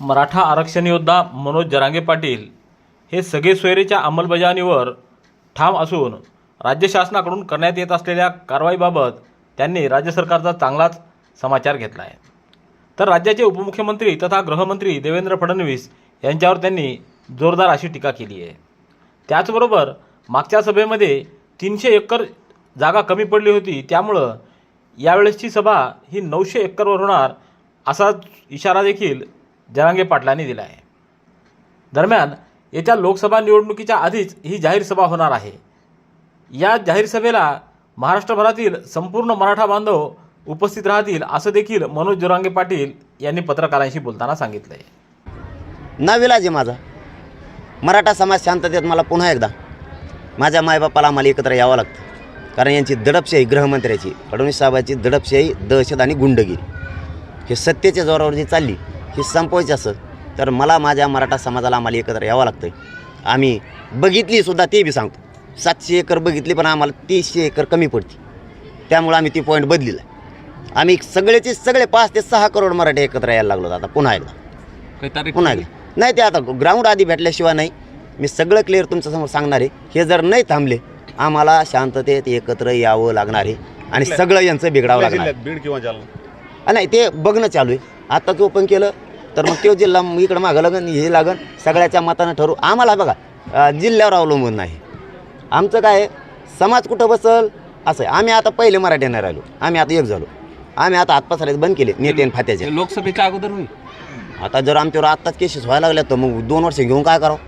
मराठा आरक्षण योद्धा मनोज जरांगे पाटील हे सगळे सोयरेच्या अंमलबजावणीवर ठाम असून राज्य शासनाकडून करण्यात येत असलेल्या कारवाईबाबत त्यांनी राज्य सरकारचा चांगलाच समाचार घेतला आहे. तर राज्याचे उपमुख्यमंत्री तथा गृहमंत्री देवेंद्र फडणवीस यांच्यावर त्यांनी जोरदार अशी टीका केली आहे. त्याचबरोबर मागच्या सभेमध्ये तीनशे एकर जागा कमी पडली होती. त्यामुळं यावेळेसची सभा ही नऊशे एकरवर होणार असा इशारा देखील जरांगे पाटलांनी दिला आहे. दरम्यान येत्या लोकसभा निवडणुकीच्या आधीच ही जाहीर सभा होणार आहे. या जाहीर सभेला महाराष्ट्रभरातील संपूर्ण मराठा बांधव उपस्थित राहतील असं देखील मनोज जोरांगे पाटील यांनी पत्रकारांशी बोलताना सांगितलं आहे नाविलाज आहे माझा. मराठा समाज शांततेत मला पुन्हा एकदा माझ्या मायबापाला आम्हाला एकत्र यावं लागतं. कारण यांची दडपशाही गृहमंत्र्याची फडणवीस साहेबाची दडपशाही दहशत आणि गुंडगिरी. हे सत्तेच्या जोरावर जी चालली ही संपवायची असं. तर मला माझ्या मराठा समाजाला आम्हाला एकत्र यावं लागतं आम्ही बघितली सुद्धा ते बी सांगतो. सातशे एकर बघितली पण आम्हाला तीसशे एकर कमी पडते. त्यामुळं आम्ही ती पॉईंट बदलिला. आम्ही सगळेचे सगळे पाच ते सहा करोड मराठी एकत्र यायला लागलो आता पुन्हा एकदा. पुन्हा एकदा. नाही ते आता ग्राउंड आधी भेटल्याशिवाय नाही. मी सगळं क्लिअर तुमच्यासमोर सांगणार आहे. हे जर नाही थांबले आम्हाला शांततेत एकत्र यावं लागणार आहे. आणि सगळं यांचं बिघडावं लागणार. बीड किंवा नाही ते बघणं चालू आहे. आता ते ओपन केलं. तर मग तो जिल्हा इकडं मागं लागन हे लागन. सगळ्याच्या मतानं ठरवू आम्हाला बघा जिल्ह्यावर अवलंबून नाही. आमचं काय समाज कुठं बसल? असं आहे. आम्ही आता पहिले मराठ्याने राहिलो. आम्ही आता एक झालो. आम्ही आता हात पसरायचे बंद केले नेते आणि फात्याचे. लोकसभेच्या अगोदर होईल. आता जर आमच्यावर आत्ताच केसेस व्हायला लागल्या तर मग दोन वर्ष घेऊन काय करावं?